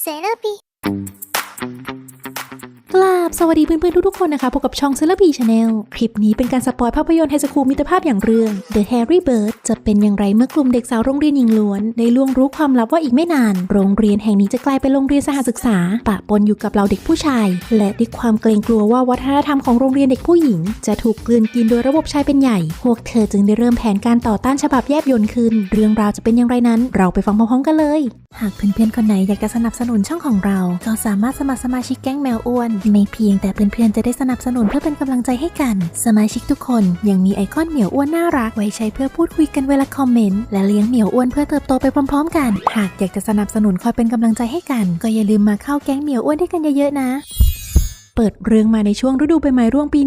เซราปีกราบสวัสดีเพื่อนๆทุกๆคนนะคะพบกับช่องเซเลปีชาแนลคลิปนี้เป็นการสปอยภาพยนตร์ไฮสคูลมิตรภาพอย่างเรื่อง The Harry Bird จะเป็นอย่างไรเมื่อกลุ่มเด็กสาวโรงเรียนหญิงล้วน ได้ล่วงรู้ความลับว่าอีกไม่นาน โรงเรียนแห่งนี้จะกลายเป็นโรงเรียนสหศึกษา ปะปนอยู่กับเราเด็กผู้ชาย และด้วยความเกรงกลัวว่าวัฒนธรรมของโรงเรียนเด็กผู้หญิง จะถูกกลืนกินโดยระบบชายเป็นใหญ่ พวกเธอจึงได้เริ่มแผนการต่อต้านฉบับแยบยลขึ้น เรื่องราวจะเป็นอย่างไรนั้น เราไปฟังพร้อมๆกันเลย หากเพื่อนๆคนไหนอยากจะสนับสนุนช่องของเรา ก็สามารถสมัครสมาชิกแก๊งแมวอ้วน ไม่เพียงแต่เพื่อนๆจะได้สนับสนุนเพื่อเป็นกำลังใจให้กัน สมาชิกทุกคนยังมีไอคอนเหมียวอ้วนน่ารักไว้ใช้เพื่อพูดคุยกันเวลาคอมเมนต์และเลี้ยงเหมียวอ้วนเพื่อเติบโตไปพร้อมๆ กัน หากอยากจะสนับสนุนคอยเป็นกำลังใจให้กัน ก็อย่าลืมมาเข้าแก๊งเหมียวอ้วนด้วยกันเยอะๆนะ เปิดเรื่องมาในช่วงฤดูใบไม้ร่วงปี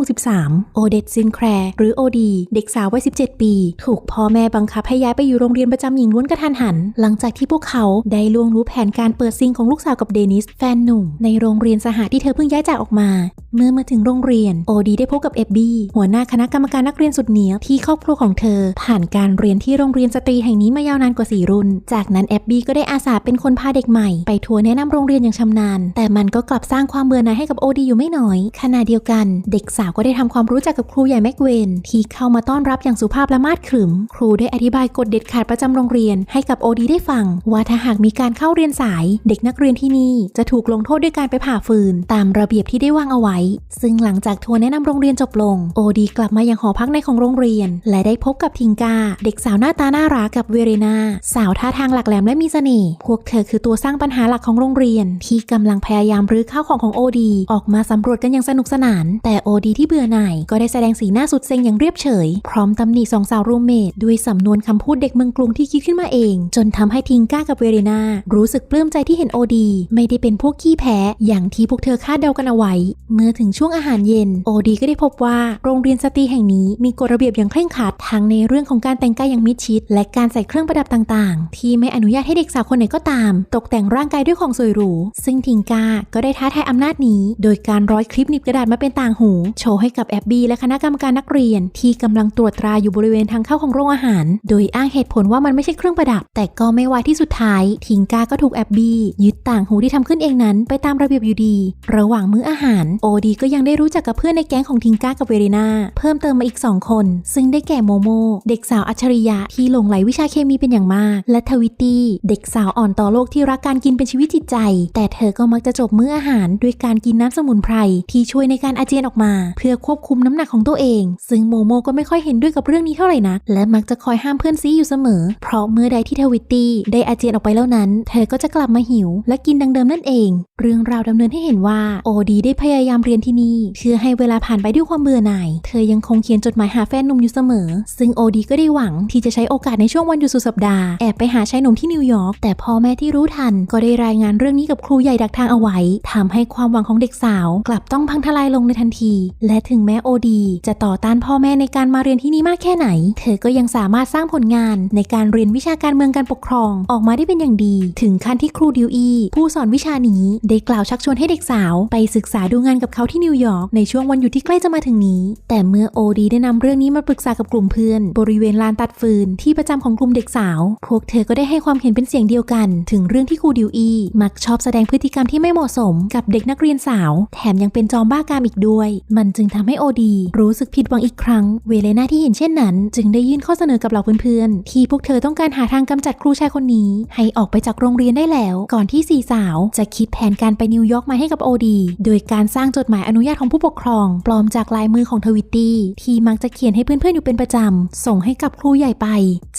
1963 โอเดตซินแคร์หรือโอดี เด็กสาววัย 17 ปี ถูกพ่อแม่บังคับให้ย้ายไปอยู่โรงเรียนประจำหญิงล้วนกระทันหัน หลังจากที่พวกเขาได้ล่วงรู้แผนการเปิดซิงของลูกสาวกับเดนิส แฟนหนุ่ม ในโรงเรียนสหที่เธอเพิ่งย้ายจากออกมา เมื่อมาถึงโรงเรียน โอดีได้พบกับเอบบี้หัวหน้าคณะกรรมการนักเรียนสุดเหนียวที่ครอบครัวของเธอ ผ่านการเรียนที่โรงเรียนสตรีแห่งนี้มายาวนานกว่า 4 รุ่น จากนั้นเอบบี้ก็ได้อาสาเป็นคนพาเด็กใหม่ไปทัวร์แนะนำโรงเรียนอย่างชำนาญ แต่มันก็กลับสร้างความเบื่อนาให้กับโอดีอยู่ไม่น้อย ขณะเดียวกัน เด็กสาวก็ได้ทำความรู้จักกับครูใหญ่แม็กเวน ที่เข้ามาต้อนรับอย่างสุภาพและมาดขรึม ครูได้อธิบายกฎเด็ดขาดประจำโรงเรียน ให้กับโอดีได้ฟัง ว่าถ้าหากมีการเข้าเรียนสาย เด็กนักเรียนที่นี่จะถูกลงโทษด้วยการไปผ่าฟืน ตามระเบียบที่ได้วางเอาไว้ ซึ่งหลังจากทัวร์แนะนำโรงเรียนจบลง โอดีกลับมายังหอพักในของโรงเรียน และได้พบกับทิงกา เด็กสาวหน้าตาน่ารักกับเวเรนาสาวท่าทางหลักแหลมและมีเสน่ห์พวกเธอคือตัวสร้างปัญหาหลักของโรงเรียน ที่กำลังพยายามรื้อข้าวของของโอดี ออกมาสำรวจกันอย่างสนุกสนาน แต่โอดีที่เบื่อหน่ายก็ได้แสดงสีหน้าสุดเซ็งอย่างเรียบเฉย พร้อมตำหนิสองสาวรูมเมทด้วยสำนวนคำพูดเด็กเมืองกรุงที่คิดขึ้นมาเอง จนทำให้ทิงก้ากับเวเรนารู้สึกปลื้มใจที่เห็นโอดี ไม่ได้เป็นพวกขี้แพ้อย่างที่พวกเธอคาดเดากันเอาไว้ เมื่อถึงช่วงอาหารเย็นโอดีก็ได้พบว่าโรงเรียนสตรีแห่งนี้มีกฎระเบียบอย่างเคร่งครัดทั้งในเรื่องของการแต่งกายอย่างมิดชิด และการใส่เครื่องประดับต่างๆ ที่ไม่อนุญาตให้เด็กสาวคนไหนก็ตาม ตกแต่งร่างกายด้วยของสวยหรู ซึ่งทิงกาก็ได้ท้าทายอำนาจนี้โดยการร้อยคลิปหนีบกระดาษมาเป็นต่างหู โชว์ให้กับแอบบี้และคณะกรรมการนักเรียน ที่กำลังตรวจตราอยู่บริเวณทางเข้าของโรงอาหาร โดยอ้างเหตุผลว่ามันไม่ใช่เครื่องประดับ แต่ก็ไม่วที่สุดท้าย ทิงกาก็ถูกแอบบี้ยึดต่างหูที่ทำขึ้นเองนั้นไปตามระเบียบอยู่ดี ระหว่างมื้ออาหาร โอดีก็ยังได้รู้จักกับเพื่อนในแก๊งของทิงกากับเวเรนาเพิ่มเติมมาอีก 2 คน ซึ่งได้แก่โมโม เด็กสาวอัจฉริยะที่หลงไหลวิชาเคมีเป็นอย่างมาก และทวิตตี้ เด็กสาวอ่อนต่อโลกที่รักการกินเป็นชีวิตจิตใจ แต่เธอก็มักจะจบมื้ออาหารด้วยการกินน้ำสมุนไพรที่ช่วยในการอาเจียนออกมา เพื่อควบคุมน้ำหนักของตัวเอง ซึ่งโมโมก็ไม่ค่อยเห็นด้วยกับเรื่องนี้เท่าไหร่นักและมักจะคอยห้ามเพื่อนซีอยู่เสมอ เพราะเมื่อใดที่เทวิตตี้ได้อาเจียนออกไปแล้วนั้น เธอก็จะกลับมาหิว และกินดังเดิมนั่นเอง เรื่องราวดำเนินให้เห็นว่าโอดีได้พยายามเรียนที่นี่เพื่อให้เวลาผ่านไปด้วยความเบื่อหน่าย เธอยังคงเขียนจดหมายหาแฟนหนุ่มอยู่เสมอ ซึ่งโอดีก็ได้หวังที่จะใช้โอกาสในช่วงวันหยุดสุดสัปดาห์แอบไปหาชายหนุ่มที่นิวยอร์กแต่พ่อแม่ที่รู้ทันก็ได้รายงานเรื่องนี้กับครูใหญ่ดักทางเอาไว้ทำให้ความหวังของเด็กสาว กลับต้องพังทลายลงในทันที และถึงแม้โอดี จะต่อต้านพ่อแม่ในการมาเรียนที่นี่มากแค่ไหน เธอก็ยังสามารถสร้างผลงานในการเรียนวิชาการเมืองการปกครองออกมาได้เป็นอย่างดี ถึงขั้นที่ครูดิวอีผู้สอนวิชานี้ได้กล่าวชักชวนให้เด็กสาว ไปศึกษาดูงานกับเขาที่นิวยอร์กในช่วงวันหยุดที่ใกล้จะมาถึงนี้ แต่เมื่อโอดีได้นำเรื่องนี้มาปรึกษากับกลุ่มเพื่อน บริเวณลานตัดฟืน ที่ประจำของกลุ่มเด็กสาว พวกเธอก็ได้ให้ความเห็นเป็นเสียงเดียวกัน ถึงเรื่องที่ครูดิวอีมักชอบแสดงพฤติกรรมที่ไม่เหมาะสมกับเด็กนักเรียนสาว แถมยังเป็นจอมบ้ากามอีกด้วย มันจึงทำให้โอดี รู้สึกผิดหวังอีกครั้ง เวเลนาที่เห็นเช่นนั้น จึงได้ยื่นข้อเสนอกับเหล่าเพื่อนๆ ที่พวกเธอต้องการหาทางกำจัดครูชายคนนี้ ให้ออกไปจากโรงเรียนได้แล้ว ก่อนที่สี่สาวจะคิดแผนการไปนิวยอร์กมาให้กับโอดี โดยการสร้างจดหมายอนุญาตของผู้ปกครอง ปลอมจากลายมือของทวิตตี้ที่มักจะเขียนให้เพื่อนๆอยู่เป็นประจำส่งให้กับครูใหญ่ไป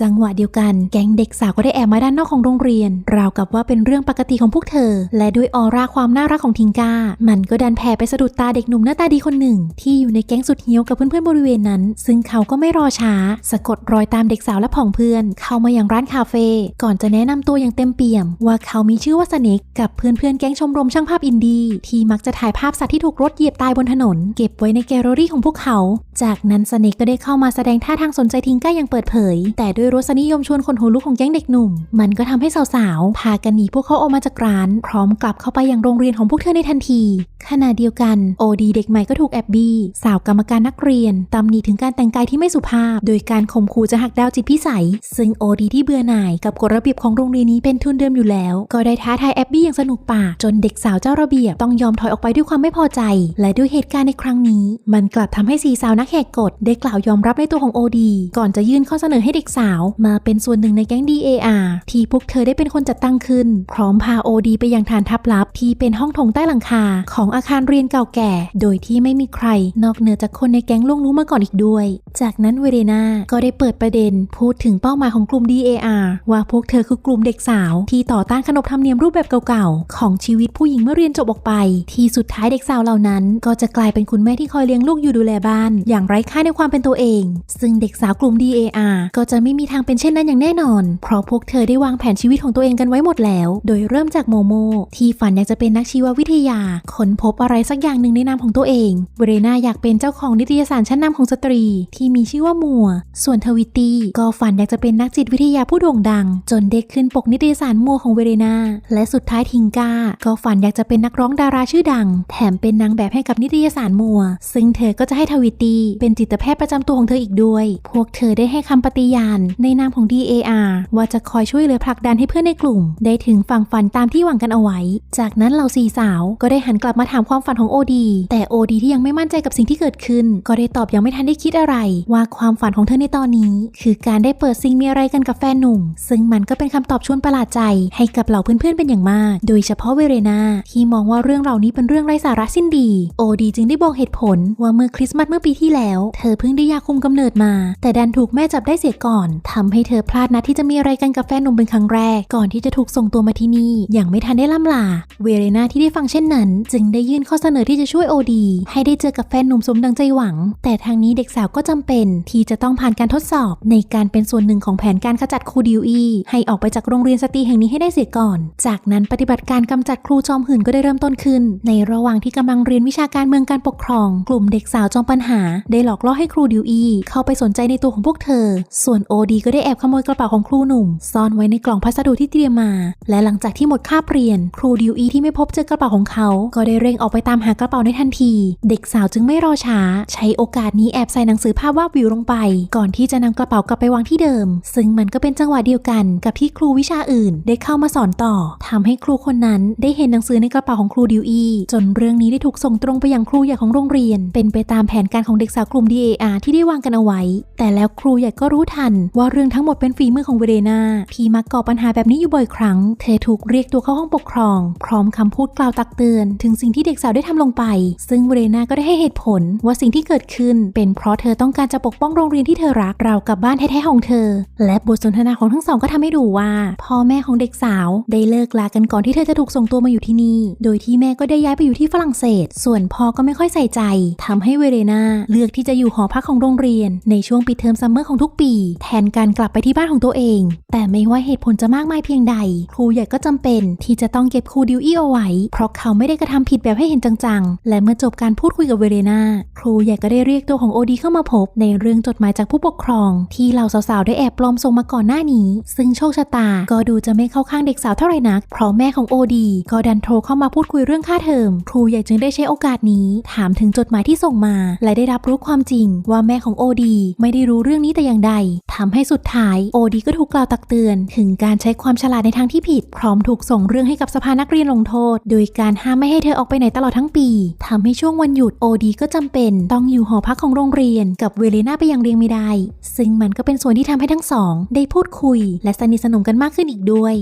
จังหวะเดียวกัน แก๊งเด็กสาวก็ได้แอบมาด้านนอกของโรงเรียน ราวกับว่าเป็นเรื่องปกติของพวกเธอ และด้วยออร่าความน่ารักของทิงก้ามันก็ดันแผ่ไปสะดุดตาเด็กหนุ่มหน้าตาดีคนหนึ่ง ที่อยู่ในแก๊งสุดเฮี้ยวกับเพื่อนๆบริเวณนั้น ซึ่งเขาก็ไม่รอช้า สะกดรอยตามเด็กสาวและผองเพื่อน เข้ามาอย่างร้านคาเฟ่ก่อนจะแนะนำตัวอย่างเต็มเปี่ยม ว่าเขามีชื่อว่าสเน็กกับเพื่อนๆแก๊งชมรมช่างภาพอินดี้ที่มักจะถ่ายภาพสัตว์ที่ถูกรถเหยียบตายบนถนน เก็บไว้ในแกลเลอรี่ของพวกเขา จากนั้นสเน็กก็ได้เข้ามาแสดงท่าทางสนใจทิงก้าอย่างเปิดเผย แต่ด้วยรสนิยมชวนคนหัวลุกของแก๊งเด็กหนุ่ม มันก็ทำให้สาวๆพากันหนีพวกเขาออกมาจากร้าน พร้อมกลับเข้าไปยังโรงเรียนของพวกเธอในทันทีขณะเดียวกันโอดีเด็กใหม่ก็ถูกแอบบี้สาวกรรมการนักเรียนตำหนิถึงการแต่งกายที่ไม่สุภาพ โดยการข่มขู่จะหักดาวจิตพิสัย ซึ่งโอดีที่เบื่อหน่ายกับกฎระเบียบของโรงเรียนนี้เป็นทุนเดิมอยู่แล้ว ก็ได้ท้าทายแอบบี้อย่างสนุกปากจนเด็กสาวเจ้าระเบียบต้องยอมถอยออกไปด้วยความไม่พอใจ และด้วยเหตุการณ์ในครั้งนี้ มันกลับทำให้สีสาวนักแหกกฎได้กล่าวยอมรับในตัวของโอดีก่อนจะยื่นข้อเสนอให้เด็กสาว มาเป็นส่วนหนึ่งในแก๊ง DAR ที่พวกเธอได้เป็นคนจัดตั้งขึ้นพร้อมพาโอดีไปยังฐานทัพลับที่เป็นห้องถงใต้หลังคาของอาคารเรียนเก่าแก่ โดยที่ไม่มีใคร นอกเหนือจากคนในแก๊งล่วงรู้มาก่อนอีกด้วย จากนั้นเวเรนาก็ได้เปิดประเด็น พูดถึงเป้าหมายของกลุ่ม DAR ว่าพวกเธอคือกลุ่มเด็กสาว ที่ต่อต้านขนบธรรมเนียมรูปแบบเก่าๆ ของชีวิตผู้หญิงเมื่อเรียนจบออกไป ที่สุดท้ายเด็กสาวเหล่านั้น ก็จะกลายเป็นคุณแม่ที่คอยเลี้ยงลูกอยู่ดูแลบ้าน อย่างไร้ค่าในความเป็นตัวเอง ซึ่งเด็กสาวกลุ่ม DAR ก็จะไม่มีทางเป็นเช่นนั้นอย่างแน่นอน เพราะพวกเธอได้วางแผนชีวิตของตัวเองกันไว้หมดแล้ว โดยเริ่มจากโมโมที่ฝันอยากจะเป็นนักชีววิทยาค้นพบอะไรสักอย่างหนึ่งในนามของตัวเองเบรนาอยากเป็นเจ้าของนิตยสารชั้นนำของสตรี ที่มีชื่อว่ามัว ส่วนทวิตตี้ก็ฝันอยากจะเป็นนักจิตวิทยาผู้โด่งดัง จนได้ขึ้นปกนิตยสารมัวของเวเรนาและสุดท้ายทิงกาก็ฝันอยากจะเป็นนักร้องดาราชื่อดัง แถมเป็นนางแบบให้กับนิตยสารมัว ซึ่งเธอก็จะให้ทวิตตี้เป็นจิตแพทย์ประจำตัวของเธออีกด้วย พวกเธอได้ให้คำปฏิญาณในนามของ DAR ว่าจะคอยช่วยเหลือผลักดันให้เพื่อนในกลุ่ม ได้ถึงฝั่งฝันตามที่หวังกันเอาไว้ จากนั้นเหล่าสี่สาวก็ได้หันกลับมาถามความฝันของโอดี แต่โอดีที่ยังไม่มั่นใจกับสิ่งที่เกิดขึ้น ก็ได้ตอบยังไม่ทันได้คิดอะไร ว่าความฝันของเธอในตอนนี้ คือการได้เปิดซิงมีอะไรกันกับแฟนหนุ่ม ซึ่งมันก็เป็นคำตอบชวนประหลาดใจ ให้กับเหล่าเพื่อนๆเป็นอย่างมาก โดยเฉพาะเวเรนาที่มองว่าเรื่องเหล่านี้เป็นเรื่องไร้สาระสิ้นดี โอดีจึงได้บอกเหตุผลว่าเมื่อคริสต์มาสเมื่อปีที่แล้ว เธอเพิ่งได้ยาคุมกำเนิดมา แต่ดันถูกแม่จับได้เสียก่อนทำให้เธอพลาดนัดที่จะมีอะไรกันกับแฟนหนุ่มเป็นครั้งแรก ก่อนที่จะถูกส่งตัวมาที่นี่อย่างไม่ทันได้ล่ำลา เวเรนาที่ได้ฟังเช่นนั้นจึงได้ยื่นข้อเสนอที่จะช่วยโอดี ให้ได้เจอกับแฟนหนุ่มสมดังใจหวัง แต่ทางนี้เด็กสาวก็จำเป็น ที่จะต้องผ่านการทดสอบในการเป็นส่วนหนึ่งของแผนการขจัดครูดิวอีให้ออกไปจากโรงเรียนสตรีแห่งนี้ให้ได้เสียก่อน จากนั้นปฏิบัติการกำจัดครูจอมหื่นก็ได้เริ่มต้นขึ้น ในระหว่างที่กำลังเรียนวิชาการเมืองการปกครอง กลุ่มเด็กสาวจอมปัญหา ได้หลอกล่อให้ครูดิวอีเข้าไปสนใจในตัวของพวกเธอ ส่วนโอดีก็ได้แอบขโมยกระเป๋าของครูหนุ่ม ซ่อนไว้ในกล่องพัสดุที่เตรียมมา และหลังจากที่หมดคาบเรียน ครูดิวอีที่ไม่พบเจอกระเป๋าของเขาก็ได้เร่งออกไปตามหากระเป๋าในทันที เด็กสาวจึงไม่รอช้า ใช้โอกาสนี้แอบใส่หนังสือภาพวาดวิวลงไป ก่อนที่จะนำกระเป๋ากลับไปวางที่เดิม ซึ่งมันก็เป็นจังหวะเดียวกันกับที่ครูวิชาอื่น ได้เข้ามาสอนต่อทำให้ครูคนนั้นได้เห็นหนังสือในกระเป๋าของครูดิวอีจนเรื่องนี้ได้ถูกส่งตรงไปยังครูใหญ่ของโรงเรียน เป็นไปตามแผนการของเด็กสาวกลุ่ม DAR ที่ได้วางกันเอาไว้ แต่แล้วครูใหญ่ก็รู้ทัน ว่าเรื่องทั้งหมดเป็นฝีมือของเวเรนาที่มักก่อปัญหาแบบนี้อยู่บ่อยครั้ง เธอถูกเรียกตัวเข้าห้องปกครอง พร้อมคำพูดกล่าวตักเตือนถึงสิ่งที่เด็กสาวได้ทำลงไป ซึ่งเวเรนาก็ได้ให้เหตุผลว่าสิ่งที่เกิดขึ้น เป็นเพราะเธอต้องการจะปกป้องโรงเรียนที่เธอรักเรากับบ้านแท้ๆของเธอ และบทสนทนาของทั้งสองก็ทำให้ดูว่า พ่อแม่ของเด็กสาวได้เลิกลากันก่อนที่เธอจะถูกส่งตัวมาอยู่ที่นี่ โดยที่แม่ก็ได้ย้ายไปอยู่ที่ฝรั่งเศส ส่วนพ่อก็ไม่ค่อยใส่ใจทำให้เวเรนาเลือกที่จะอยู่หอพักของโรงเรียน ในช่วงปิดเทอมซัมเมอร์ของทุกปี แทนการกลับไปที่บ้านของตัวเอง แต่ไม่ว่าเหตุผลจะมากมายเพียงใด ครูใหญ่ก็จำเป็นที่จะต้องเก็บครูดิวอี้เอาไว้ เพราะเขาไม่ได้กระทำผิดแบบให้เห็นจังๆ และเมื่อจบการพูดคุยกับเวเรนาครูใหญ่ก็ได้เรียกตัวของโอดีเข้ามาพบในเรื่องจดหมายจากผู้ปกครอง ที่เหล่าสาวๆได้แอบปลอมส่งมาก่อนหน้านี้ ซึ่งโชคชะตาก็ดูจะไม่เข้าข้างเด็กสาวเท่าไหร่นัก เพราะแม่ของโอดีก็ดันโทรเข้ามาพูดคุยเรื่องค่าเทอม ครูใหญ่จึงได้ใช้โอกาสนี้ถามถึงจดหมายที่ส่งมา และได้รับรู้ความจริง ว่าแม่ของโอดีไม่ได้รู้เรื่องนี้แต่อย่างใดทำให้สุดท้ายโอดีก็ถูกกล่าวตักเตือน ถึงการใช้ความฉลาดในทางที่ผิด พร้อมถูกส่งเรื่องให้กับสภานักเรียนลงโทษ โดยการห้ามไม่ให้เธอออกไปไหนตลอดทั้งปีทำให้ช่วงวันหยุดโอดีก็จำเป็น ต้องอยู่หอพักของโรงเรียนกับเวเลนาไปยังเรียงไม่ได้ ซึ่งมันก็เป็นส่วนที่ทำให้ทั้งสอง ได้พูดคุย และสนิทสนมกันมากขึ้นอีกด้วย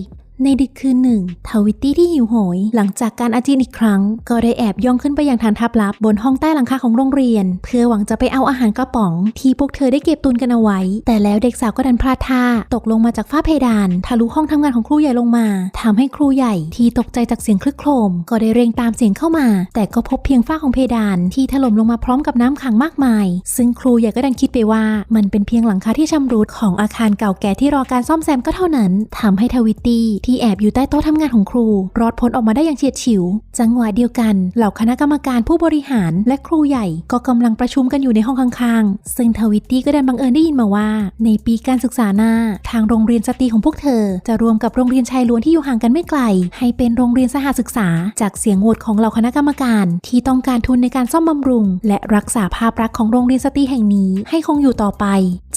ในดึกคืนหนึ่งทวิตตี้ที่หิวโหย หลังจากการอาเจียนอีกครั้ง ก็ได้แอบย่องขึ้นไปยังฐานทัพลับบนห้องใต้หลังคาของโรงเรียน เพื่อหวังจะไปเอาอาหารกระป๋อง ที่พวกเธอได้เก็บตุนกันเอาไว้ แต่แล้วเด็กสาวก็ดันพลาดท่า ตกลงมาจากฝ้าเพดาน ทะลุห้องทำงานของครูใหญ่ลงมาทำให้ครูใหญ่ที่ตกใจจากเสียงคลึกโครม ก็ได้เร่งตามเสียงเข้ามา แต่ก็พบเพียงฝ้าของเพดานที่ถล่มลงมาพร้อมกับน้ำขังมากมาย ซึ่งครูใหญ่ก็ดันคิดไปว่า มันเป็นเพียงหลังคาที่ชำรุดของอาคารเก่าแก่ที่รอการซ่อมแซมก็เท่านั้นทำให้ทวิตตี้ที่แอบอยู่ใต้โต๊ะทำงานของครู รอดพ้นออกมาได้อย่างเฉียดฉิว จังหวะเดียวกันเหล่าคณะกรรมการผู้บริหารและครูใหญ่ก็กำลังประชุมกันอยู่ในห้องข้างๆ ซึ่งทวิตตี้ก็ดันบังเอิญได้ยินมาว่า ในปีการศึกษาหน้า ทางโรงเรียนสตรีของพวกเธอ จะรวมกับโรงเรียนชายล้วนที่อยู่ห่างกันไม่ไกล ให้เป็นโรงเรียนสหศึกษา จากเสียงโหวตของเหล่าคณะกรรมการ ที่ต้องการทุนในการซ่อมบำรุง และรักษาภาพลักษณ์ของโรงเรียนสตรีแห่งนี้ ให้คงอยู่ต่อไป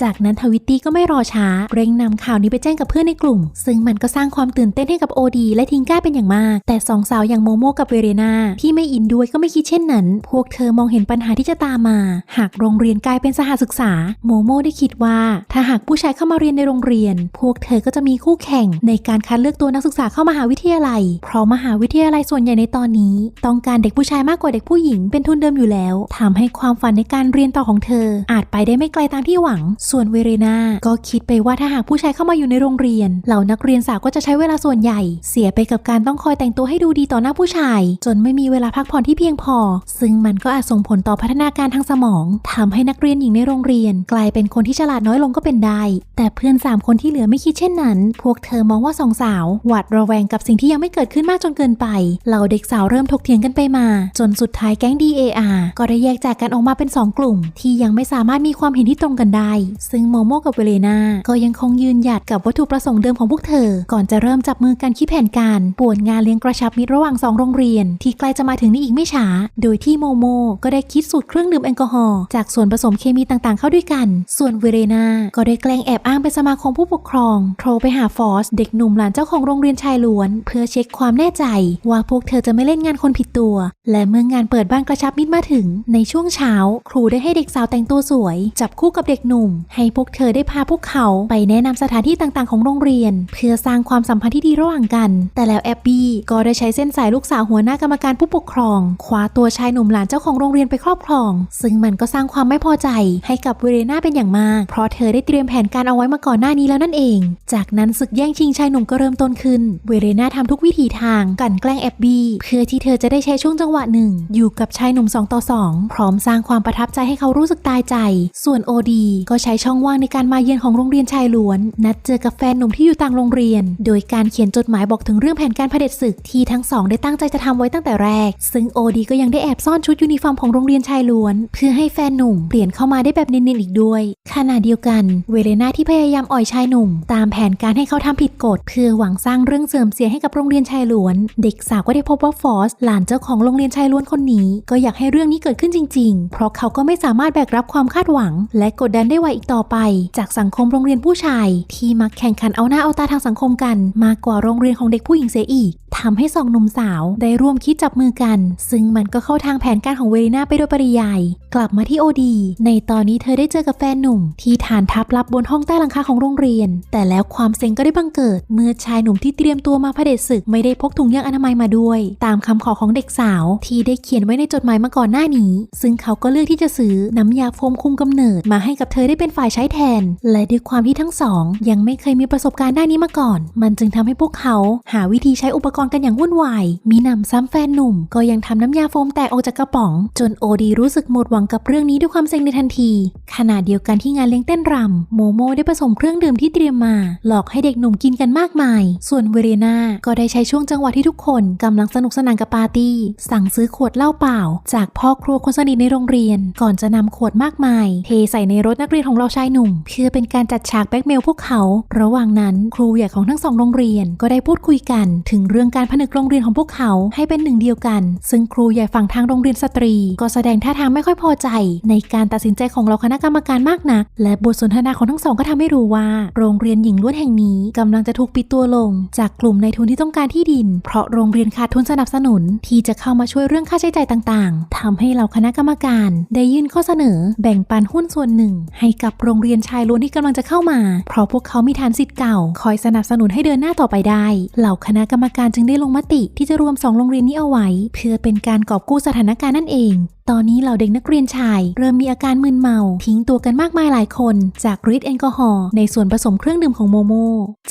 จากนั้นทวิตตี้ก็ไม่รอช้าเร่งนำข่าวนี้ไปแจ้งกับเพื่อนในกลุ่ม ซึ่งมันก็สร้างความตื่นเต้นให้กับโอดี และทิงก้าเป็นอย่างมาก แต่สองสาวอย่างโมโมกับเวเรนาที่ไม่อินด้วยก็ไม่คิดเช่นนั้น พวกเธอมองเห็นปัญหาที่จะตามมา หากโรงเรียนกลายเป็นสหศึกษา โมโมได้คิดว่า ถ้าหากผู้ชายเข้ามาเรียนในโรงเรียน พวกเธอก็จะมีคู่แข่งในการคัดเลือกตัวนักศึกษาเข้ามหาวิทยาลัย เพราะมหาวิทยาลัยส่วนใหญ่ในตอนนี้ ต้องการเด็กผู้ชายมากกว่าเด็กผู้หญิงเป็นทุนเดิมอยู่แล้วทำให้ความฝันในการเรียนต่อของเธอ อาจไปได้ไม่ไกลตามที่หวัง ส่วนเวเรนาก็คิดไปว่าถ้าหากผู้ชายเข้ามาอยู่ในโรงเรียน เหล่านักเรียนสาวก็จะใช้เวลาส่วนใหญ่ เสียไปกับการต้องคอยแต่งตัวให้ดูดีต่อหน้าผู้ชาย จนไม่มีเวลาพักผ่อนที่เพียงพอ ซึ่งมันก็อาจส่งผลต่อพัฒนาการทางสมองทำให้นักเรียนหญิงในโรงเรียน กลายเป็นคนที่ฉลาดน้อยลงก็เป็นได้ แต่เพื่อนสามคนที่เหลือไม่คิดเช่นนั้น พวกเธอมองว่าสองสาว หวาดระแวงกับสิ่งที่ยังไม่เกิดขึ้นมากจนเกินไป เหล่าเด็กสาวเริ่มถกเถียงกันไปมา จนสุดท้ายแก๊ง DAR ก็ได้แยกจากกันออกมาเป็น 2 กลุ่ม ที่ยังไม่สามารถมีความเห็นที่ตรงกันได้ ซึ่งโมโมกับเวเลนาก็ยังคงยืนหยัดกับวัตถุประสงค์เดิมของพวกเธอ ก่อนจะเริ่มจับมือกันคิดแผนการป่วนงานเลี้ยงกระชับมิตรระหว่างสองโรงเรียน ที่ใกล้จะมาถึงนี้อีกไม่ช้า โดยที่โมโมก็ได้คิดสูตรเครื่องดื่มแอลกอฮอล์จากส่วนผสมเคมีต่างๆ เข้าด้วยกัน ส่วนเวเรนา ก็ได้แกล้งแอบอ้างเป็นสมาคมผู้ปกครอง โทรไปหาฟอสเด็กหนุ่มหลานเจ้าของโรงเรียนชายล้วน เพื่อเช็คความแน่ใจ ว่าพวกเธอจะไม่เล่นงานคนผิดตัว และเมื่องานเปิดบ้านกระชับมิตรมาถึง ในช่วงเช้า ครูได้ให้เด็กสาวแต่งตัวสวย จับคู่กับเด็กหนุ่ม ให้พวกเธอได้พาพวกเขาไปแนะนำสถานที่ต่างๆ ของโรงเรียน เพื่อสร้างความสัมพันพันธ์ที่ดีระหว่างกัน แต่แล้วแอบบี้ก็ได้ใช้เส้นสายลูกสาวหัวหน้ากรรมการผู้ปกครองคว้าตัวชายหนุ่มหลานเจ้าของโรงเรียนไปครอบครอง ซึ่งมันก็สร้างความไม่พอใจให้กับเวเรนาเป็นอย่างมาก เพราะเธอได้เตรียมแผนการเอาไว้มาก่อนหน้านี้แล้วนั่นเอง จากนั้นศึกแย่งชิงชายหนุ่มก็เริ่มต้นขึ้น เวเรนาทำทุกวิถีทางกันแกล้งแอบบี้เพื่อที่เธอจะได้ใช้ช่วงจังหวะหนึ่ง อยู่กับชายหนุ่ม2ต่อ2 พร้อมสร้างความประทับใจให้เขารู้สึกตายใจ ส่วนโอดีก็ใช้ช่องว่างในการมาเยือนของโรงเรียนชายล้วน นัดเจอกับแฟนหนุ่มที่อยู่ต่างโรงเรียน โดยการการเขียนจดหมายบอกถึงเรื่องแผนการเผด็จศึกที่ทั้งสองได้ตั้งใจจะทำไว้ตั้งแต่แรก ซึ่งโอดีก็ยังได้แอบซ่อนชุดยูนิฟอร์มของโรงเรียนชายล้วน เพื่อให้แฟนหนุ่มเปลี่ยนเข้ามาได้แบบเนียนๆอีกด้วย ขณะเดียวกันเวเลนาที่พยายามอ่อยชายหนุ่ม ตามแผนการให้เขาทำผิดกฎ เพื่อหวังสร้างเรื่องเสื่อมเสียให้กับโรงเรียนชายล้วน เด็กสาวก็ได้พบว่าฟอสหลานเจ้าของโรงเรียนชายล้วนคนนี้ ก็อยากให้เรื่องนี้เกิดขึ้นจริง ๆ เพราะเขาก็ไม่สามารถแบกรับความคาดหวัง และกดดันได้ไวอีกต่อไป จากสังคมโรงเรียนผู้ชาย ที่มักแข่งขันเอาหน้าเอาตาทางสังคมกันมากกว่าโรงเรียนของเด็กผู้หญิงเสียอีกทำให้สองหนุ่มสาวได้ร่วมคิดจับมือกัน ซึ่งมันก็เข้าทางแผนการของเวรีนาไปโดยปริยาย กลับมาที่โอดี ในตอนนี้เธอได้เจอกับแฟนหนุ่ม ที่ฐานทัพลับบนห้องใต้หลังคาของโรงเรียน แต่แล้วความเซ็งก็ได้บังเกิด เมื่อชายหนุ่มที่เตรียมตัวมาเผด็จศึกไม่ได้พกถุงยางอนามัยมาด้วย ตามคำขอของเด็กสาว ที่ได้เขียนไว้ในจดหมายมาก่อนหน้านี้ ซึ่งเขาก็เลือกที่จะซื้อน้ำยาโฟมคุมกำเนิดมาให้กับเธอได้เป็นฝ่ายใช้แทน และด้วยความที่ทั้งสอง ยังไม่เคยมีประสบการณ์ด้านนี้มาก่อน มันจึงทำให้พวกเขาหาวิธีใช้อุปกรณ์กันอย่างวุ่นวาย มีหนำซ้ำแฟนหนุ่ม ก็ยังทำน้ำยาโฟมแตกออกจากกระป๋อง จนโอดีรู้สึกหมดหวังกับเรื่องนี้ด้วยความเซ็งในทันที ขณะเดียวกันที่งานเลี้ยงเต้นรำโมโมได้ผสมเครื่องดื่มที่เตรียมมา หลอกให้เด็กหนุ่มกินกันมากมาย ส่วนเวเรนาก็ได้ใช้ช่วงจังหวะที่ทุกคนกำลังสนุกสนานกับปาร์ตี้ สั่งซื้อขวดเหล้าเปล่า จากพ่อครัวคนสนิทในโรงเรียน ก่อนจะนำขวดมากมาย เทใส่ในรถนักเรียนของเราชายหนุ่ม เพื่อเป็นการจัดฉากแบ็กเมลพวกเขา ระหว่างนั้นครูใหญ่ของทั้งสองโรงเรียนก็ได้พูดคุยกันถึงเรื่องการผนึกโรงเรียนของพวกเขาให้เป็นหนึ่งเดียวกัน ซึ่งครูใหญ่ฝั่งทางโรงเรียนสตรี ก็แสดงท่าทางไม่ค่อยพอใจ ในการตัดสินใจของเราคณะกรรมการมากนัก และบทสนทนาของทั้งสองก็ทำให้รู้ว่า โรงเรียนหญิงล้วนแห่งนี้กำลังจะถูกปิดตัวลง จากกลุ่มในายทุนที่ต้องการที่ดิน เพราะโรงเรียนขาดทุนสนับสนุน ที่จะเข้ามาช่วยเรื่องค่าใช้จ่ายต่างๆทำให้เราคณะกรรมการ ได้ยื่นข้อเสนอ แบ่งปันหุ้นส่วนหนึ่ง ให้กับโรงเรียนชายล้วนที่กำลังจะเข้ามา เพราะพวกเขามีฐานสิทธิ์เก่า คอยสนับสนุนให้เดินหน้าต่อไปได้ เหล่าคณะกรรมการจึงได้ลงมติที่จะรวมสองโรงเรียนนี้เอาไว้ เพื่อเป็นการกอบกู้สถานการณ์นั่นเอง ตอนนี้เหล่าเด็กนักเรียนชาย เริ่มมีอาการมึนเมา ทิ้งตัวกันมากมายหลายคน จากฤทธิ์แอลกอฮอล์ในส่วนผสมเครื่องดื่มของโมโม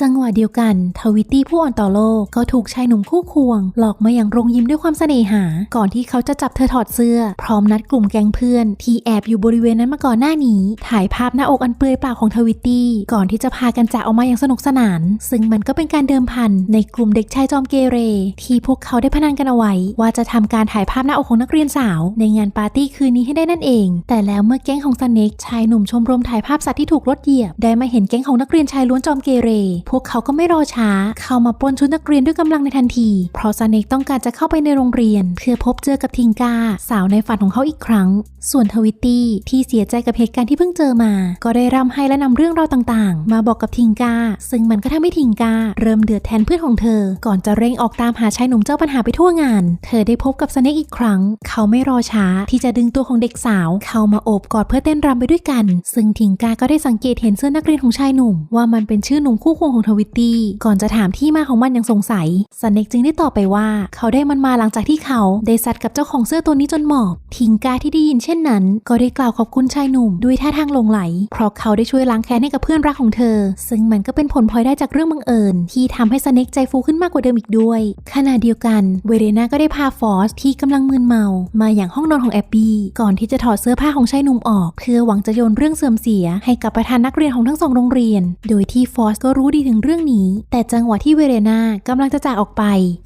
จังหวะเดียวกัน ทวิตตี้ผู้อ่อนต่อโลกก็ถูกชายหนุ่มคู่ควง หลอกมาอย่างโรงยิ้มด้วยความเสน่หา ก่อนที่เขาจะจับเธอถอดเสื้อ พร้อมนัดกลุ่มแก๊งเพื่อน ที่แอบอยู่บริเวณนั้นมาก่อนหน้านี้ ถ่ายภาพหน้าอกอันเปลือยเปล่าของทวิตตี้ก่อนที่จะพากันจากออกมาอย่างสนุกสนาน ซึ่งมันก็เป็นการเดิมพันในกลุ่มเด็กชายจอมเกเร ที่พวกเขาได้พนันกันเอาไว้ ว่าจะทำการถ่ายภาพหน้าอกของนักเรียนสาวในงานปาร์ตี้คืนนี้ให้ได้นั่นเอง แต่แล้วเมื่อแก๊งของสเน็กชายหนุ่มชมรมถ่ายภาพสัตว์ที่ถูกรถเหยียบ ได้มาเห็นแก๊งของนักเรียนชายล้วนจอมเกเร พวกเขาก็ไม่รอช้า เข้ามาปล้นชุดนักเรียนด้วยกำลังในทันที เพราะสเน็กต้องการจะเข้าไปในโรงเรียน เพื่อพบเจอกับทิงกา สาวในฝันของเขาอีกครั้ง ส่วนทวิตตี้ที่เสียใจกับเหตุการณ์ที่เพิ่งเจอมา ก็ได้ร่ำให้และนำเรื่องราวต่างๆ มาบอกกับทิงกา ซึ่งมันก็ทำให้ทิงกา เริ่มเดือดแทนเพื่อนของเธอ ก่อนจะเร่งออกตามหาชายหนุ่มเจ้าปัญหาไปทั่วงาน เธอได้พบกับสเน็กอีกครั้ง เขาไม่รอช้าที่จะดึงตัวของเด็กสาว เข้ามาโอบกอดเพื่อเต้นรำไปด้วยกัน ซึ่งทิงกาก็ได้สังเกตเห็นเสื้อนักเรียนของชายหนุ่ม ว่ามันเป็นชื่อหนุ่มคู่ควงของทวิตตี้ก่อนจะถามที่มาของมันอย่างสงสัยสเน็กจึงได้ตอบไปว่า เขาได้มันมาหลังจากที่เขาได้ซัดกับเจ้าของเสื้อตัวนี้จนหมอบทิงกาที่ได้ยินเช่นนั้น ก็ได้กล่าวขอบคุณชายหนุ่มด้วยท่าทางหลงไหลเพราะเขาได้ช่วยล้างแค้นให้กับเพื่อนรักของเธอ ซึ่งมันก็เป็นผลพลอยได้จากเรื่องบังเอิญ ที่ทำให้สเน็กใจฟูขึ้นมากกว่าเดิมอีกด้วย ขณะเดียวกันเวเรนาก็ได้พาฟอสที่กำลังมึนเมา มาอย่างห้องนอนของแอบบี้ก่อนที่จะถอดเสื้อผ้าของชายหนุ่มออกเพื่อหวังจะโยนเรื่องเสื่อมเสียให้กับประธานนักเรียนของทั้งสองโรงเรียน โดยที่ฟอสก็รู้ดีถึงเรื่องนี้ แต่จังหวะที่เวเรนากำลังจะจากออกไป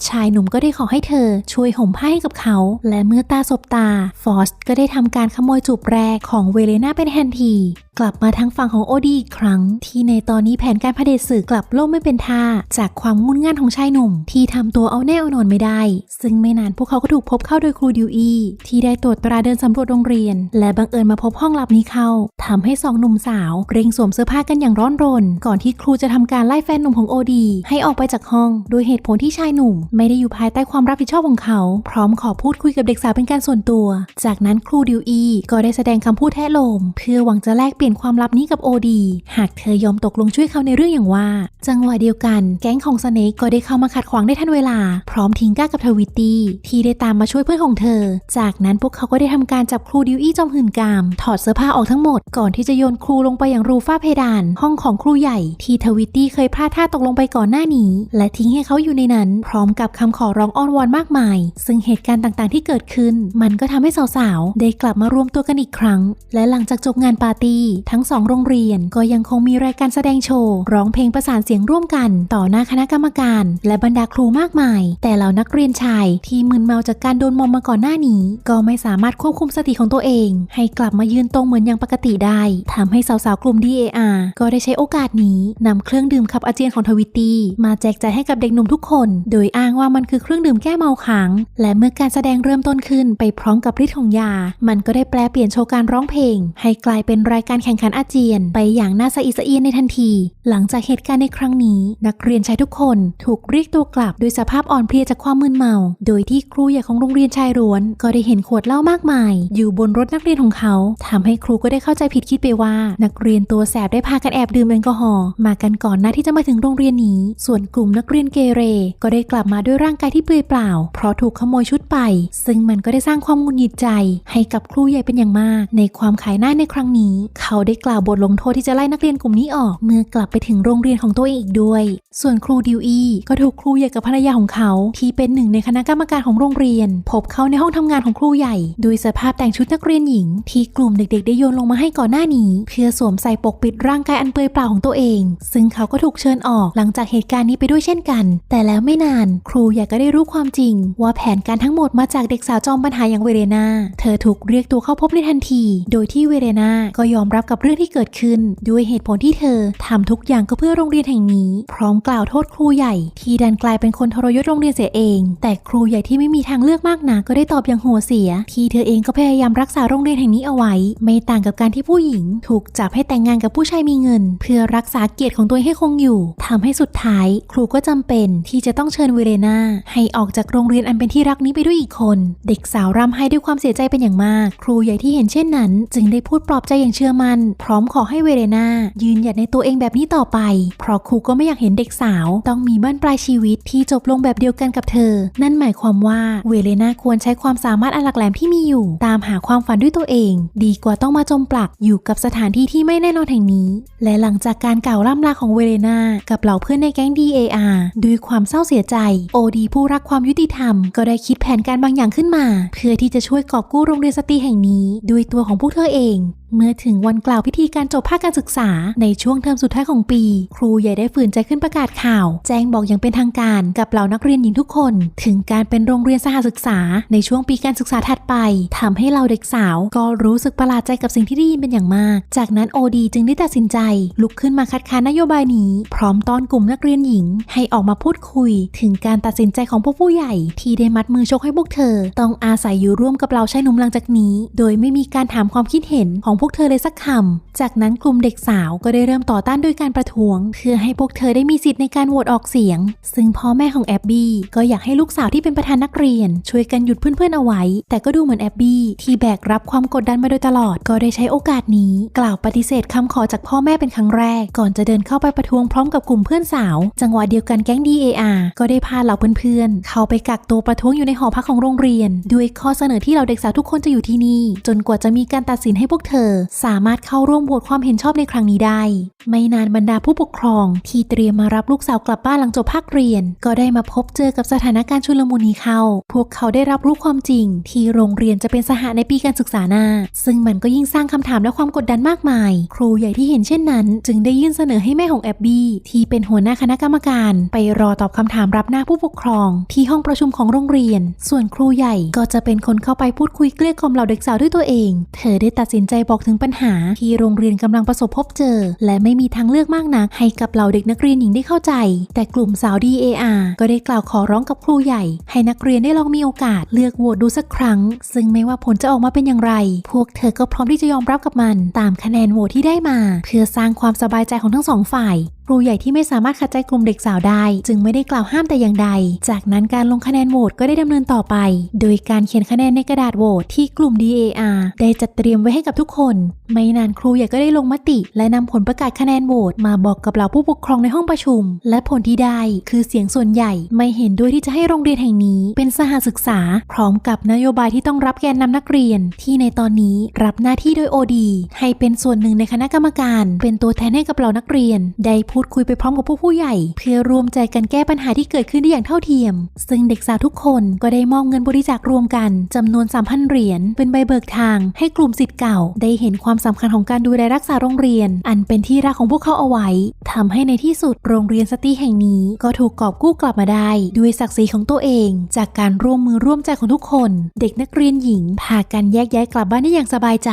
ชายหนุ่มก็ได้ขอให้เธอ ช่วยห่มผ้าให้กับเขา และเมื่อตาสบตาฟอสก็ได้ทำการขโมยจูบแรกของเวเรนาเป็นทันที กลับมาทางฝั่งของโอดีอีกครั้ง ที่ในตอนนี้แผนการพเผด็จศึกกลับล่มไม่เป็นท่า จากความงุนง่านของชายหนุ่ม ที่ทำตัวเอาแน่เอานอนไม่ได้ ซึ่งไม่นานพวกเขาก็ถูกพบเข้าโดยครูดิวอีที่ได้ตรวจตราเดินสำรวจโรงเรียน และบังเอิญมาพบห้องลับนี้เข้าทำให้สองหนุ่มสาวเร่งสวมเสื้อผ้ากันอย่างร้อนรน ก่อนที่ครูจะทำการไล่แฟนหนุ่มของโอดี ให้ออกไปจากห้อง โดยเหตุผลที่ชายหนุ่ม ไม่ได้อยู่ภายใต้ความรับผิดชอบของเขา พร้อมขอพูดคุยกับเด็กสาวเป็นการส่วนตัว จากนั้นครูดิวอีก็ได้แสดงคำพูดแทะโลม เพื่อหวังจะแลกเปลี่ยนความลับนี้กับโอดี หากเธอยอมตกลงช่วยเขาในเรื่องอย่างว่า จังหวะเดียวกันแก๊งของสเนกก็ได้เข้ามาขัดขวางได้ทันเวลา พร้อมทิ้งก้ากับทวิตตี้ที่ได้ตามมาช่วยเพื่อนของเธอ จากนั้นพวกเขาก็ได้ทำการจับครูดิวอี้จอมหื่นกาม ถอดเสื้อผ้าออกทั้งหมดก่อนที่จะโยนครูลงไปอย่างรูฝ้าเพดาน ห้องของครูใหญ่ที่ทวิตตี้เคยพลาดท่าตกลงไปก่อนหน้านี้ และทิ้งให้เขาอยู่ในนั้น พร้อมกับคำขอร้องอ้อนวอนมากมาย ซึ่งเหตุการณ์ต่างๆ ที่เกิดขึ้น มันก็ทำให้สาวๆ ได้กลับมารวมตัวกันอีกครั้ง และหลังจากจบงานปาร์ตี้ทั้งสองโรงเรียนก็ยังคงมีรายการแสดงโชว์ร้องเพลงประสานเสียงร่วมกัน ต่อหน้าคณะกรรมการ และบรรดาครูมากมาย แต่เหล่านักเรียนชายที่มึนเมาจากการโดนมอมมาก่อนหน้านี้ ก็ไม่สามารถควบคุมสติของตัวเอง ให้กลับมายืนตรงเหมือนอย่างปกติได้ทำให้สาวๆ กลุ่ม DAR ก็ได้ใช้โอกาสนี้นำเครื่องดื่มขับอาเจียนของทวิตตี้มาแจกจ่ายให้กับเด็กหนุ่มทุกคน โดยอ้างว่ามันคือเครื่องดื่มแก้เมาค้างและเมื่อการแสดงเริ่มต้นขึ้นไปพร้อมกับฤทธิ์ของยา มันก็ได้แปลเปลี่ยนโชว์การร้องเพลง ให้กลายเป็นรายการแข่งขันอาเจียน ไปอย่างน่าสะอิดสะเอียนในทันที หลังจากเหตุการณ์ในครั้งนี้ นักเรียนชายทุกคนถูกเรียกตัวกลับด้วยสภาพอ่อนเพลียจากความมึนเมา โดยที่ครูใหญ่ของโรงเรียนชายล้วน ก็ได้เห็นขวดเล้ามากมาย อยู่บนรถนักเรียนของเขาทำให้ครูก็ได้เข้าใจผิดคิดไปว่า นักเรียนตัวแสบได้พากันแอบดื่มแอลกอฮอล์มากันก่อนหน้าที่จะมาถึงโรงเรียนนี้ ส่วนกลุ่มนักเรียนเกเร ก็ได้กลับมาด้วยร่างกายที่เปลือยเปล่า เพราะถูกขโมยชุดไป ซึ่งมันก็ได้สร้างความงุนหงิดใจ ให้กับครูใหญ่เป็นอย่างมาก ในความขายหน้าในครั้งนี้ เขาได้กล่าวบทลงโทษที่จะไล่นักเรียนกลุ่มนี้ออก เมื่อกลับไปถึงโรงเรียนของตัวเองอีกด้วย ส่วนครูดิวอีก็ถูกครูใหญ่กับภรรยาของเขา ที่เป็นหนึ่งในคณะกรรมการของโรงเรียน พบเขาในห้องทำงานของครูใหญ่โดยสภาพแต่งชุดนักเรียนหญิง ที่กลุ่มเด็กๆ ได้โยนลงมาให้ก่อนหน้านี้ เพื่อสวมใส่ปกปิดร่างกายอันเปลือยเปล่าของตัวเอง ซึ่งเขาก็ถูกเชิญออกหลังจากเหตุการณ์นี้ไปด้วยเช่นกัน แต่แล้วไม่นาน ครูใหญ่ก็ได้รู้ความจริง ว่าแผนการทั้งหมดมาจากเด็กสาวจอมปัญหาอย่างเวเรนาเธอถูกเรียกตัวเข้าพบในทันที โดยที่เวเรนาก็ยอมรับกับเรื่องที่เกิดขึ้น ด้วยเหตุผลที่เธอทำทุกอย่างก็เพื่อโรงเรียนแห่งนี้ พร้อมกล่าวโทษครูใหญ่ ที่ดันกลายเป็นคนทรยศโรงเรียนเสียเอง แต่ครูใหญ่ที่ไม่มีทางเลือกมากนักก็ได้ตอบอย่างหัวเสียที่เธอเองก็พยายามรักษาโรงเรียนแห่งนี้เอาไว้ ไม่ต่างกับการที่ผู้หญิง ถูกจับให้แต่งงานกับผู้ชายมีเงิน เพื่อรักษาเกียรติของตัวให้คงอยู่ทำให้สุดท้าย ครูก็จำเป็นที่จะต้องเชิญเวเรนาให้ออกจากโรงเรียนอันเป็นที่รักนี้ไปด้วยอีกคน เด็กสาวร่ำไห้ด้วยความเสียใจเป็นอย่างมาก ครูใหญ่ที่เห็นเช่นนั้น จึงได้พูดปลอบใจอย่างเชื่อมัน่นพร้อมขอให้เวเรนายืนหยัดในตัวเองแบบนี้ต่อไป เพราะครูก็ไม่อยากเห็นเด็กสาว ต้องมีบ้านปลายชีวิตที่จบลงแบบเดียวกันกับเธอ นั่นหมายความว่าเวเรนาควรใช้ความสามารถอันหลักแหลมที่ที่มีอยู่ ตามหาความฝันด้วยตัวเอง ดีกว่าต้องมาจมปลักอยู่กับสถานที่ที่ไม่แน่นอนแห่งนี้ และหลังจากการกล่าวล่ำลาของเวเลนากับเหล่าเพื่อนในแก๊ง DAR ด้วยความเศร้าเสียใจ โอดีผู้รักความยุติธรรม ก็ได้คิดแผนการบางอย่างขึ้นมา เพื่อที่จะช่วยกอบกู้โรงเรียนสตรีแห่งนี้ ด้วยตัวของพวกเธอเอง เมื่อถึงวันกล่าวพิธีการจบภาคการศึกษาในช่วงเทอมสุดท้ายของปี ครูใหญ่ได้ฝืนใจขึ้นประกาศข่าว แจ้งบอกอย่างเป็นทางการกับเหล่านักเรียนหญิงทุกคน ถึงการเป็นโรงเรียนสหศึกษา ในช่วงปีการศึกษาถัดไปทำให้เราเด็กสาว ก็รู้สึกประหลาดใจกับสิ่งที่ได้ยินเป็นอย่างมาก จากนั้นโอดีจึงได้ตัดสินใจ ลุกขึ้นมาคัดค้านนโยบายนี้ พร้อมต้อนกลุ่มนักเรียนหญิง ให้ออกมาพูดคุย ถึงการตัดสินใจของพวกผู้ใหญ่ ที่ได้มัดมือชกให้พวกเธอ ต้องอาศัยอยู่ร่วมกับเราชายหนุ่มหลังจากนี้ โดยไม่มีการถามความคิดเห็นของพวกเธอเลยสักคำ จากนั้นกลุ่มเด็กสาวก็ได้เริ่มต่อต้านโดยการประท้วง เพื่อให้พวกเธอได้มีสิทธิ์ในการโหวตออกเสียง ซึ่งพ่อแม่ของแอบบี้ก็อยากให้ลูกสาวที่เป็นประธานนักเรียน ช่วยกันหยุดเพื่อนๆเอาไว้ แต่ก็ดูเหมือนแอบบี้ที่แบกรับความกดดันมาโดยตลอด ก็ได้ใช้โอกาสนี้ กล่าวปฏิเสธคำขอจากพ่อแม่เป็นครั้งแรก ก่อนจะเดินเข้าไปประท้วงพร้อมกับกลุ่มเพื่อนสาว จังหวะเดียวกันแก๊ง DAR ก็ได้พาเหล่าเพื่อนๆเข้าไปกักตัวประท้วงอยู่ในหอพักของโรงเรียน ด้วยข้อเสนอที่เหล่าเด็กสาวทุกคนจะอยู่ที่นี่ จนกว่าจะมีการตัดสินให้พวกเธอสามารถเข้าร่วมโหวตความเห็นชอบในครั้งนี้ได้ ไม่นานบรรดาผู้ปกครอง ที่เตรียมมารับลูกสาวกลับบ้านหลังจบภาคเรียน ก็ได้มาพบเจอกับสถานการณ์ชุลมุนนี้เข้า พวกเขาได้รับรู้ความจริง ที่โรงเรียนจะเป็นสหในปีการศึกษาหน้า ซึ่งมันก็ยิ่งสร้างคำถามและความกดดันมากมาย ครูใหญ่ที่เห็นเช่นนั้น จึงได้ยื่นเสนอให้แม่ของแอบบี้ที่เป็นหัวหน้าคณะกรรมการ ไปรอตอบคำถามรับหน้าผู้ปกครอง ที่ห้องประชุมของโรงเรียน ส่วนครูใหญ่ก็จะเป็นคนเข้าไปพูดคุยเกลี้ยกล่อมเหล่าเด็กสาวด้วยตัวเอง เธอได้ตัดสินใจบอกถึงปัญหาที่โรงเรียนกำลังประสบพบเจอ และไม่มีทางเลือกมากนัก ให้กับเหล่าเด็กนักเรียนหญิงได้เข้าใจ แต่กลุ่มสาว DAR ก็ได้กล่าวขอร้องกับครูใหญ่ ให้นักเรียนได้ลองมีโอกาสเลือกโหวตดูสักครั้ง ซึ่งไม่ว่าผลจะออกมาเป็นอย่างไร พวกเธอก็พร้อมที่จะยอมรับกับมัน ตามคะแนนโหวตที่ได้มา เพื่อสร้างความสบายใจของทั้งสองฝ่าย รูใหญ่ที่ไม่สามารถขัดใจกลุ่มเด็กสาวได้ จึงไม่ได้กล่าวห้ามแต่อย่างใด จากนั้นการลงคะแนนโหวตก็ได้ดำเนินต่อไป โดยการเขียนคะแนนในกระดาษโหวตที่กลุ่ม DAR ได้จัดเตรียมไว้ให้กับทุกคน ไม่นานครูใหญ่ก็ได้ลงมติ และนำผลประกาศคะแนนโหวตมาบอกกับเหล่าผู้ปกครองในห้องประชุม และผลที่ได้คือเสียงส่วนใหญ่ไม่เห็นด้วยที่จะให้โรงเรียนแห่งนี้ เป็นสหศึกษา พร้อมกับนโยบายที่ต้องรับแกนนำนักเรียน ที่ในตอนนี้รับหน้าที่โดย OD ให้เป็นส่วนหนึ่งในคณะกรรมการ เป็นตัวแทนให้กับเหล่านักเรียน ได้พูดคุยไปพร้อมกับผู้ผู้ใหญ่ เพื่อรวมใจกันแก้ปัญหาที่เกิดขึ้นได้อย่างเท่าเทียม ซึ่งเด็กสาวทุกคนก็ได้มอบเงินบริจาครวมกันจำนวน3,000เหรียญเป็นใบเบิกทาง ให้กลุ่มสิทธิ์เก่าได้เห็นความสำคัญของการดูแลรักษาโรงเรียน อันเป็นที่รักของพวกเขาเอาไว้ทำให้ในที่สุดโรงเรียนสตรีแห่งนี้ก็ถูกกอบกู้กลับมาได้ ด้วยศักดิ์ศรีของตัวเอง จากการร่วมมือร่วมใจของทุกคน เด็กนักเรียนหญิงพากันแยกย้ายกลับบ้านได้อย่างสบายใจ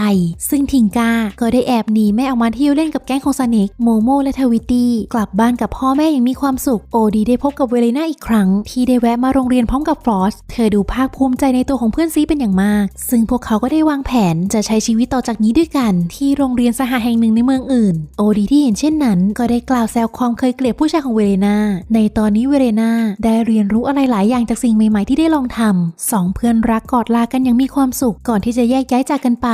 ซึ่งทิงกาก็ได้แอบหนีแม่ออกมาเที่ยวเล่นกับแก๊งของซานิกโมโมและทวิตตี้กลับบ้านกับพ่อแม่อย่างมีความสุข โอดีได้พบกับเวเลน่าอีกครั้ง ที่ได้แวะมาโรงเรียนพร้อมกับฟลอสเธอดูภาคภูมิใจในตัวของเพื่อนซีเป็นอย่างมาก ซึ่งพวกเขาก็ได้วางแผนจะใช้ชีวิตต่อจากนี้ด้วยกันที่โรงเรียนสหแห่งหนึ่งในเมืองอื่น โอดีที่เห็นเช่นนั้น ก็ได้กล่าวแซวความเคยเกลียดผู้ชายของเวเลนาในตอนนี้เวเลนาได้เรียนรู้อะไรหลายอย่างจากสิ่งใหม่ๆที่ได้ลองทำสองเพื่อนรักกอดลากันอย่างมีความสุขก่อนที่จะแยกย้ายจากกันไป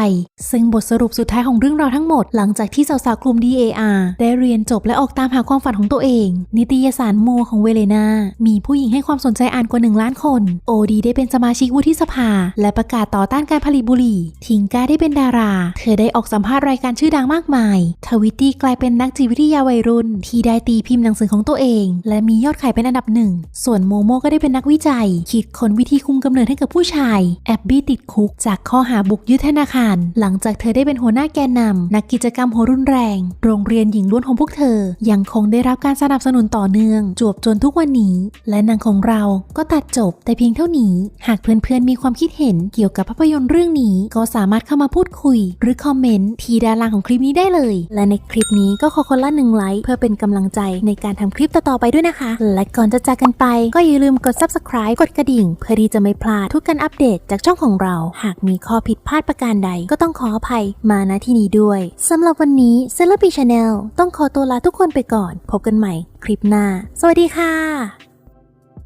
ซึ่งบทสรุปสุดท้ายของเรื่องราวทั้งหมด หลังจากที่สาวๆกลุ่ม DAR ได้เรียนจบและออกตามหาความฝันของตัวเอง นิตยสารโมของเวเลนา มีผู้หญิงให้ความสนใจอ่านกว่า 1 ล้านคน โอดีได้เป็นสมาชิกวุฒิสภา และประกาศต่อต้านการผลิตบุหรี่ ทิงก้าได้เป็นดารา เธอได้ออกสัมภาษณ์รายการชื่อดังมากมาย ทวิตตี้กลายเป็นนักจิตวิทยาวัยรุ่น ที่ได้ตีพิมพ์หนังสือของตัวเอง และมียอดขายเป็นอันดับหนึ่ง ส่วนโมโมก็ได้เป็นนักวิจัย คิดค้นวิธีคุมกำเนิดให้กับผู้ชาย แอบบี้ติดคุก จากข้อหาบุกยึดธนาคาร หลังจากเธอได้เป็นหัวหน้าแกนนำนักกิจกรรมหัวรุนแรง โรงเรียนหญิงล้วนของพวกเธอ ยังคงได้รับการสนับสนุนต่อเนื่อง จวบจนทุกวันนี้ และนังของเราก็ตัดจบแต่เพียงเท่านี้ หากเพื่อนๆมีความคิดเห็นเกี่ยวกับภาพยนตร์เรื่องนี้ก็สามารถเข้ามาพูดคุย หรือคอมเมนต์ที่ด้านล่างของคลิปนี้ได้เลย และในคลิปนี้ก็ขอคนละหนึ่งไลค์เพื่อเป็นกำลังใจในการทำคลิปต่อๆไปด้วยนะคะ และก่อนจะจากกันไป ก็อย่าลืมกด subscribe กดกระดิ่ง เพื่อที่จะไม่พลาดทุกการอัปเดตจากช่องของเรา หากมีข้อผิดพลาดประการใด ก็ต้องขออภัยมาณที่นี้ด้วยสำหรับวันนี้เซเลบีชาแนลต้องขอตัวลาทุกคนไปก่อน พบกันใหม่คลิปหน้า สวัสดีค่ะ